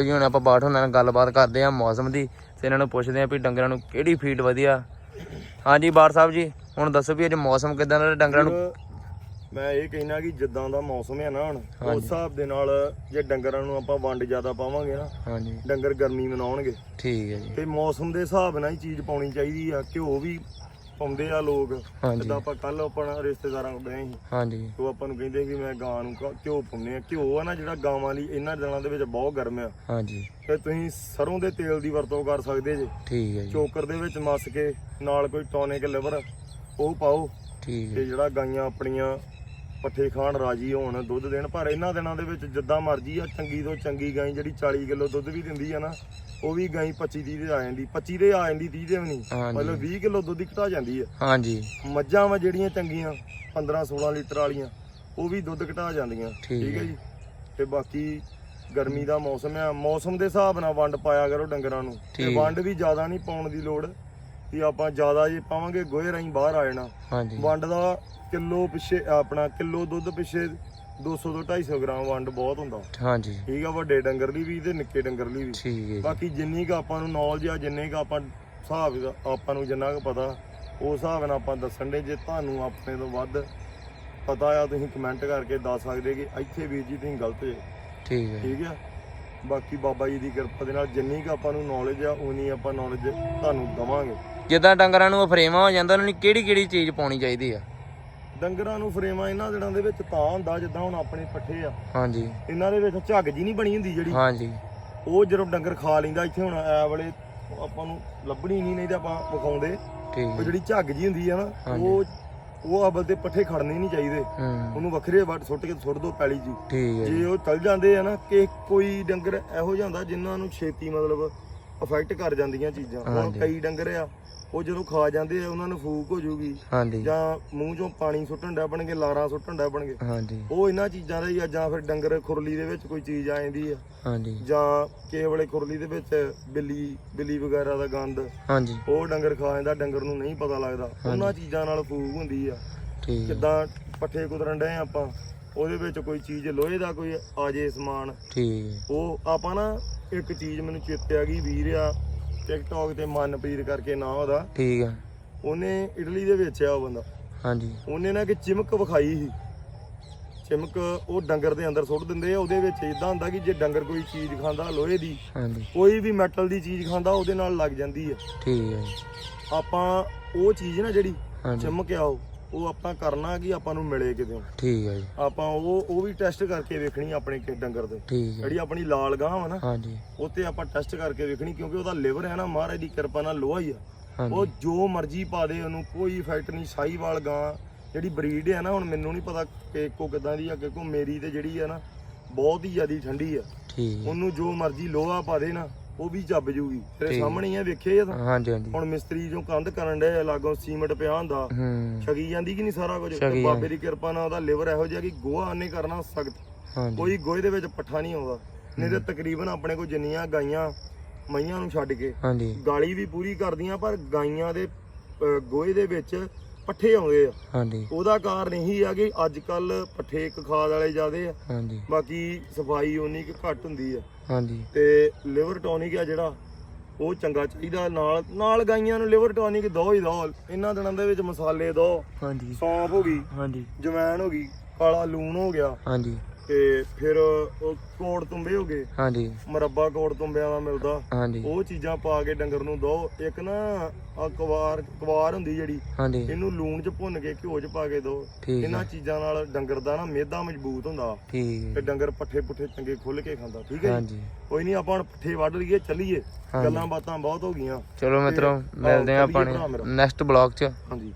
ਜੀ ਹੁਣ ਆਪਾਂ ਬਾਠ ਉਹਨਾਂ ਨਾਲ ਗੱਲਬਾਤ ਕਰਦੇ ਆ ਮੌਸਮ ਦੀ ਤੇ ਇਹਨਾਂ ਨੂੰ ਪੁੱਛਦੇ ਆ ਵੀ ਡੰਗਰਾਂ ਨੂੰ ਕਿਹੜੀ ਫੀਡ ਵਧੀਆ। ਹਾਂਜੀ ਬਾਠ ਸਾਹਿਬ ਜੀ ਹੁਣ ਦੱਸੋ ਵੀ ਅੱਜ ਮੌਸਮ ਕਿਦਾਂ ਦਾ ਡੰਗਰਾਂ ਨੂੰ ਮੈਂ ਇਹ ਕਹਿਣਾ ਕਿ ਜਿੱਦਾਂ ਦਾ ਮੌਸਮ ਹੈ ਨਾ ਹੁਣ ਉਸ। ਹਿਸਾਬ ਦੇ ਨਾਲ ਜੇ ਡੰਗਰਾਂ ਨੂੰ ਆਪਾਂ ਵੰਡ ਜ਼ਿਆਦਾ ਪਾਵਾਂਗੇ ਨਾ ਹਾਂਜੀ। ਡੰਗਰ ਗਰਮੀ ਮਨਾਉਣਗੇ। ਠੀਕ ਹੈ ਜੀ। ਤੇ ਮੌਸਮ ਦੇ ਹਿਸਾਬ ਨਾਲ ਹੀ ਚੀਜ਼ ਪਾਉਣੀ ਚਾਹੀਦੀ ਆ ਘਿਓ ਵੀ ਪਾਉਂਦੇ ਆ ਲੋਕ ਹਾਂਜੀ। ਜਿੱਦਾਂ ਆਪਾਂ ਕੱਲ ਆਪਣਾ ਰਿਸ਼ਤੇਦਾਰਾਂ ਕੋਲ ਗਏ ਸੀ ਹਾਂਜੀ। ਉਹ ਆਪਾਂ ਨੂੰ ਕਹਿੰਦੇ ਕਿ ਮੈਂ ਗਾਂ ਨੂੰ ਘ- ਘਿਓ ਪਾਉਂਦੇ ਆ। ਘਿਓ ਆ ਨਾ ਜਿਹੜਾ ਗਾਵਾਂ ਲਈ ਇਹਨਾਂ ਦਿਨਾਂ ਦੇ ਵਿੱਚ ਬਹੁਤ ਗਰਮ ਆ। ਹਾਂਜੀ। ਤੇ ਤੁਸੀਂ ਸਰੋਂ ਦੇ ਤੇਲ ਦੀ ਵਰਤੋਂ ਕਰ ਸਕਦੇ ਜੇ। ਠੀਕ ਹੈ ਜੀ। ਚੋਕਰ ਦੇ ਵਿੱਚ ਮਸ ਕੇ ਨਾਲ ਕੋਈ ਟੋਨਿਕ ਲਿਵਰ ਉਹ ਪਾਓ। ਠੀਕ ਤੇ ਹੈ ਜਿਹੜਾ ਗਾਈਆਂ ਆਪਣੀਆਂ ਪੱਠੇ ਖਾਣ ਰਾਜੀ ਹੋਣ ਦੁੱਧ ਦੇਣ ਪਰ ਇਹਨਾਂ ਦਿਨਾਂ ਦੇ ਵਿੱਚ ਜਿੱਦਾਂ ਮਰਜ਼ੀ ਆ ਚੰਗੀ ਤੋਂ ਚੰਗੀ ਗਾਈ ਜਿਹੜੀ 40 ਕਿਲੋ ਦੁੱਧ ਵੀ ਦਿੰਦੀ ਆ ਨਾ ਉਹ ਵੀ ਗਾਈ 25 30 ਦੇ ਆ ਜਾਂਦੀ 25 ਦੇ ਆ ਜਾਂਦੀ 30 ਦੇ ਵੀ ਨਹੀਂ। ਮਤਲਬ 20 ਕਿਲੋ ਦੁੱਧ ਹੀ ਘਟਾ ਜਾਂਦੀ ਆ ਹਾਂਜੀ ਮੱਝਾਂ ਵਾ ਜਿਹੜੀਆਂ ਚੰਗੀਆਂ 15 16 ਲੀਟਰ ਵਾਲੀਆਂ ਉਹ ਵੀ ਦੁੱਧ ਘਟਾ ਜਾਂਦੀਆਂ ਠੀਕ ਹੈ। ਜੀ ਤੇ ਬਾਕੀ ਗਰਮੀ ਦਾ ਮੌਸਮ ਆ ਮੌਸਮ ਦੇ ਹਿਸਾਬ ਨਾਲ ਵੰਡ ਪਾਇਆ ਕਰੋ ਡੰਗਰਾਂ ਨੂੰ ਤੇ। ਵੰਡ ਵੀ ਜ਼ਿਆਦਾ ਨਹੀਂ ਪਾਉਣ ਦੀ ਲੋੜ ਕਿ ਆਪਾਂ ਜ਼ਿਆਦਾ ਜੇ ਪਾਵਾਂਗੇ ਗੋਹੇ ਰਾਹੀਂ ਬਾਹਰ ਆ ਜਾਣਾ। ਹਾਂਜੀ। ਵੰਡ ਦਾ ਕਿਲੋ ਪਿੱਛੇ ਆਪਣਾ ਕਿਲੋ ਦੁੱਧ ਪਿੱਛੇ 200 ਤੋਂ 250 ਗ੍ਰਾਮ ਵੰਡ ਬਹੁਤ ਹੁੰਦਾ। ਹਾਂਜੀ। ਠੀਕ ਆ ਵੱਡੇ ਡੰਗਰ ਲਈ ਵੀ ਤੇ ਨਿੱਕੇ ਡੰਗਰ ਲਈ ਵੀ। ਠੀਕ ਹੈ ਬਾਕੀ ਜਿੰਨੀ ਕ ਆਪਾਂ ਨੂੰ ਨੌਲੇਜ ਆ ਜਿੰਨੇ ਕ ਆਪਾਂ ਹਿਸਾਬ ਆਪਾਂ ਨੂੰ ਜਿੰਨਾ ਕੁ ਪਤਾ ਉਸ ਹਿਸਾਬ ਨਾਲ ਆਪਾਂ ਦੱਸਣ ਦੇ। ਜੇ ਤੁਹਾਨੂੰ ਆਪਣੇ ਤੋਂ ਵੱਧ ਪਤਾ ਆ ਤੁਸੀਂ ਕਮੈਂਟ ਕਰਕੇ ਦੱਸ ਸਕਦੇ ਕਿ ਇੱਥੇ ਵੀਰ ਜੀ ਤੁਸੀਂ ਗਲਤ ਜੇ। ਠੀਕ ਹੈ ਠੀਕ ਆ? ਬਾਕੀ ਬਾਬਾ ਜੀ ਦੀ ਕਿਰਪਾ ਦੇ ਨਾਲ ਜਿੰਨੀ ਕ ਆਪਾਂ ਨੂੰ ਨੌਲੇਜ ਆ ਉਨੀ ਆਪਾਂ ਨੌਲੇਜ ਤੁਹਾਨੂੰ ਦਵਾਂਗੇ। ਜਿੱਦਾਂ ਡੰਗਰਾਂ ਨੂੰ ਫਰੇਮਾ ਹੋ ਜਾਂਦਾ ਉਹਨਾਂ ਨੂੰ ਕਿਹੜੀ ਕਿਹੜੀ ਚੀਜ਼ ਪਾਉਣੀ ਚਾਹੀਦੀ ਆ? ਡੰਗਰਾਂ ਨੂੰ ਫਰੇਮਾਂ ਇਹਨਾਂ ਦਿਨਾਂ ਦੇ ਵਿੱਚ ਤਾਂ ਹੁੰਦਾ ਜਿੱਦਾਂ ਹੁਣ ਆਪਣੇ ਪੱਠੇ ਆ। ਹਾਂਜੀ। ਇਹਨਾਂ ਦੇ ਵਿੱਚ ਝੱਗ ਜੀ ਨਹੀਂ ਬਣੀ ਹੁੰਦੀ ਜਿਹੜੀ। ਹਾਂਜੀ। ਉਹ ਜਦੋਂ ਡੰਗਰ ਖਾ ਲੈਂਦਾ ਇੱਥੇ ਹੁਣ ਐ ਵਾਲੇ ਆਪਾਂ ਨੂੰ ਲੱਭਣੀ ਨਹੀਂ ਨਹੀਂ ਤੇ ਆਪਾਂ ਵਿਖਾਉਂਦੇ। ਠੀਕ। ਉਹ ਜਿਹੜੀ ਝੱਗ ਜੀ ਹੁੰਦੀ ਆ ਨਾ ਹਾਂਜੀ। ਉਹ ਉਹ ਅਬਲ ਤੇ ਪੱਠੇ ਖੜਨੇ ਨਹੀਂ ਚਾਹੀਦੇ। ਹੂੰ। ਉਹਨੂੰ ਵੱਖਰੇ ਵੱਟ ਸੁੱਟ ਕੇ ਸੁੱਟ ਦੋ ਪੈਲੀ ਜੀ। ਠੀਕ ਹੈ ਜੀ ਜੇ। ਉਹ ਚੱਲ ਜਾਂਦੇ ਆ ਨਾ ਕਿ ਕੋਈ ਡੰਗਰ ਇਹੋ ਜਿਹਾ ਹੁੰਦਾ ਜਿਨ੍ਹਾਂ ਨੂੰ ਛੇਤੀ ਮਤਲਬ ਅਫੈਕਟ ਕਰ ਜਾਂਦੀਆਂ ਚੀਜ਼ਾਂ। ਹੁਣ ਹਾਂਜੀ। ਕਈ ਡੰਗਰ ਆ ਉਹ ਜਦੋਂ ਖਾ ਜਾਂਦੇ ਆ ਉਹਨਾਂ ਨੂੰ ਫੂਕ ਹੋ ਜਾਊਗੀ ਹਾਂਜੀ। ਜਾਂ ਮੂੰਹ ਚੋਂ ਪਾਣੀ ਸੁੱਟਣ ਡੈ ਬਣਗੇ ਲਾਰਾਂ ਸੁੱਟਣ ਡੈ ਬਣਗੇ ਹਾਂਜੀ। ਉਹ ਇਹਨਾਂ ਚੀਜ਼ਾਂ ਦਾ ਹੀ ਆ ਜਾਂ ਫਿਰ ਡੰਗਰ ਖੁਰਲੀ ਦੇ ਵਿੱਚ ਕੋਈ ਚੀਜ਼ ਆ ਜਾਂਦੀ ਆ। ਹਾਂਜੀ। ਜਾਂ ਕਿਸੇ ਵੇਲੇ ਖੁਰਲੀ ਦੇ ਵਿੱਚ ਬਿੱਲੀ ਬਿੱਲੀ ਵਗੈਰਾ ਦਾ ਗੰਦ। ਹਾਂਜੀ। ਉਹ ਡੰਗਰ ਖਾ ਜਾਂਦਾ ਡੰਗਰ ਨੂੰ ਨਹੀਂ ਪਤਾ ਲੱਗਦਾ। ਉਹਨਾਂ ਚੀਜ਼ਾਂ ਨਾਲ ਫੂਕ ਹੁੰਦੀ ਆ। ਠੀਕ। ਹੈ ਕਿੱਦਾਂ ਪੱਠੇ ਕੁਤਰਨ ਡਏ ਆਪਾਂ ਉਹਦੇ ਵਿੱਚ ਕੋਈ ਚੀਜ਼ ਲੋਹੇ ਦਾ ਕੋਈ ਆ ਜੇ ਸਮਾਨ। ਠੀਕ। ਉਹ ਆਪਾਂ ਨਾ ਇੱਕ ਚੀਜ਼ ਮੈਨੂੰ ਚੇਤੇ ਆ ਗਈ ਵੀਰ ਆ ਟਿਕਟੌਕ ਤੇ ਮਨਪ੍ਰੀਤ ਕਰਕੇ ਨਾਂ ਉਹਦਾ। ਠੀਕ ਹੈ ਉਹਨੇ ਇਟਲੀ ਦੇ ਵਿੱਚ ਆ ਉਹ ਬੰਦਾ। ਹਾਂਜੀ। ਉਹਨੇ ਨਾ ਕਿ ਚਿਮਕ ਵਿਖਾਈ ਸੀ। ਚਿਮਕ ਉਹ ਡੰਗਰ ਦੇ ਅੰਦਰ ਸੁੱਟ ਦਿੰਦੇ ਆ ਉਹਦੇ ਵਿੱਚ ਇਦਾਂ ਹੁੰਦਾ ਕਿ ਜੇ ਡੰਗਰ ਕੋਈ ਚੀਜ਼ ਖਾਂਦਾ ਲੋਹੇ ਦੀ ਹਾਂਜੀ। ਕੋਈ ਵੀ ਮੈਟਲ ਦੀ ਚੀਜ਼ ਖਾਂਦਾ ਉਹਦੇ ਨਾਲ ਲੱਗ ਜਾਂਦੀ ਹੈ ਠੀਕ ਹੈ ਆਪਾਂ ਉਹ ਚੀਜ਼ ਨਾ ਜਿਹੜੀ ਚਮਕ ਆ ਉਹ ਉਹ ਆਪਾਂ ਕਰਨਾ ਕਿ ਆਪਾਂ ਨੂੰ ਮਿਲੇ ਕਿਤੇ। ਠੀਕ ਹੈ ਜੀ। ਆਪਾਂ ਉਹ ਉਹ ਵੀ ਟੈਸਟ ਕਰਕੇ ਵੇਖਣੀ ਆਪਣੇ ਕਿ ਡੰਗਰ ਦੇ। ਠੀਕ ਹੈ ਜਿਹੜੀ ਆਪਣੀ ਲਾਲ ਗਾਂ ਵਾ ਨਾ ਹਾਂਜੀ। ਉਹ ਤੇ ਆਪਾਂ ਟੈਸਟ ਕਰਕੇ ਵੇਖਣੀ ਕਿਉਂਕਿ ਉਹਦਾ ਲਿਵਰ ਹੈ ਨਾ ਮਹਾਰਾਜ ਦੀ ਕਿਰਪਾ ਨਾਲ ਲੋਹਾ ਹੀ ਆ। ਉਹ ਜੋ ਮਰਜ਼ੀ ਪਾ ਦੇ ਉਹਨੂੰ ਕੋਈ ਇਫੈਕਟ ਨਹੀਂ ਸਾਈਵਾਲ ਗਾਂ ਜਿਹੜੀ ਬਰੀਡ ਹੈ ਨਾ ਹੁਣ ਮੈਨੂੰ ਨਹੀਂ ਪਤਾ ਕਿ ਇੱਕੋ ਕਿਦਾਂ ਦੀ ਆ ਕਿਉਂਕਿ ਮੇਰੀ ਤੇ ਜਿਹੜੀ ਆ ਨਾ ਬਹੁਤ ਹੀ ਜ਼ਿਆਦੀ ਠੰਡੀ ਆ। ਠੀਕ ਹੈ ਉਹਨੂੰ ਜੋ ਮਰਜ਼ੀ ਲੋਹਾ ਪਾ ਦੇ ਨਾ ਉਹ ਵੀ ਚੱਬ ਜੂਗੀ। ਤੇਰੇ। ਸਾਹਮਣੇ ਹੀ ਆ ਵੇਖੇ ਆ ਤਾਂ। ਹਾਂਜੀ ਹਾਂਜੀ। ਹੁਣ ਮਿਸਤਰੀ ਜੋ ਕੰਧ ਕਰਨ ਡਏ ਆ ਲਾਗੋਂ ਸੀਮਟ ਪਿਆ ਹੁੰਦਾ। ਛਗੀ ਜਾਂਦੀ ਕਿ ਨਹੀਂ ਸਾਰਾ ਕੁਝ? ਤੇ ਬਾਬੇ ਦੀ ਕਿਰਪਾ ਨਾਲ ਉਹਦਾ ਲਿਵਰ ਇਹੋ ਜਿਹਾ ਕਿ ਗੋਹਾ ਉਹਨੇ ਕਰਨਾ ਸਖਤ। ਕੋਈ ਗੋਹੇ ਦੇ ਵਿੱਚ ਪੱਠਾ ਨਹੀਂ ਆਉਂਦਾ। ਨਹੀਂ ਤੇ ਤਕਰੀਬਨ ਆਪਣੇ ਕੋਲ ਜਿੰਨੀਆਂ ਗਾਈਆਂ ਮਈਆਂ ਨੂੰ ਛੱਡ ਕੇ। ਹਾਂਜੀ। ਗਾਲੀ ਵੀ ਪੂਰੀ ਕਰਦੀਆਂ ਪਰ ਗਾਈਆਂ ਦੇ ਗੋਹੇ ਦੇ ਵਿੱਚ ਪੱਠੇ ਆਉਂਦੇ ਆ। ਹਾਂਜੀ। ਉਹਦਾ ਕਾਰਨ ਇਹੀ ਆ ਕਿ ਅੱਜ ਕੱਲ ਪੱਠੇ ਇੱਕ ਖਾਦ ਵਾਲੇ ਜ਼ਿਆਦੇ ਆ। ਹਾਂਜੀ। ਬਾਕੀ ਸਫ਼ਾਈ ਉਨੀ ਕਿ ਘੱਟ ਹੁੰਦੀ ਆ। ਹਾਂਜੀ। ਤੇ ਲਿਵਰ ਟੌਨਿਕ ਆ ਜਿਹੜਾ ਉਹ ਚੰਗਾ ਚਾਹੀਦਾ। ਨਾਲ ਨਾਲ ਗਾਈਆਂ ਨੂੰ ਲਿਵਰ ਟੌਨਿਕ ਦੋ ਹੀ ਦੋ। ਇਹਨਾਂ ਦਿਨਾਂ ਦੇ ਵਿੱਚ ਮਸਾਲੇ ਦੋ। ਹਾਂਜੀ। ਸੌਂਫ ਹੋ ਗਈ ਹਾਂਜੀ। ਜਵੈਣ ਹੋ ਗਈ ਕਾਲਾ ਲੂਣ ਹੋ ਗਿਆ। ਹਾਂਜੀ। ਤੇ ਫਿਰ ਉਹ ਕੋੜ ਤੁੰਬੇ ਹੋ ਗਏ। ਹਾਂਜੀ। ਮਰੱਬਾ ਕੋੜ ਤੁੰਬਿਆਂ ਦਾ ਮਿਲਦਾ। ਹਾਂਜੀ। ਉਹ ਚੀਜ਼ਾਂ ਪਾ ਕੇ ਡੰਗਰ ਨੂੰ ਦੋ। ਇੱਕ ਨਾ ਆ ਕਵਾਰ ਕਵਾਰ ਹੁੰਦੀ ਜਿਹੜੀ ਹਾਂਜੀ। ਇਹਨੂੰ ਲੂਣ 'ਚ ਭੁੰਨ ਕੇ ਘਿਓ 'ਚ ਪਾ ਕੇ ਦੋ। ਇਹਨਾਂ ਚੀਜ਼ਾਂ ਨਾਲ ਡੰਗਰ ਦਾ ਨਾ ਮਿਹਦਾ ਮਜ਼ਬੂਤ ਹੁੰਦਾ। ਠੀਕ। ਤੇ ਡੰਗਰ ਪੱਠੇ ਪੁੱਠੇ ਚੰਗੇ ਖੁੱਲ ਕੇ ਖਾਂਦਾ ਠੀਕ ਹੈ ਹਾਂਜੀ। ਕੋਈ ਨਹੀਂ ਆਪਾਂ ਹੁਣ ਪੱਠੇ ਵੱਢ ਲਈਏ ਚੱਲੀਏ। ਗੱਲਾਂ ਬਾਤਾਂ ਬਹੁਤ ਹੋ ਗਈਆਂ। ਚਲੋ ਮਿੱਤਰੋ ਮਿਲਦੇ ਆ ਆਪਾਂ। ਨੈਕਸਟ ਬਲੌਗ 'ਚ। ਹਾਂਜੀ।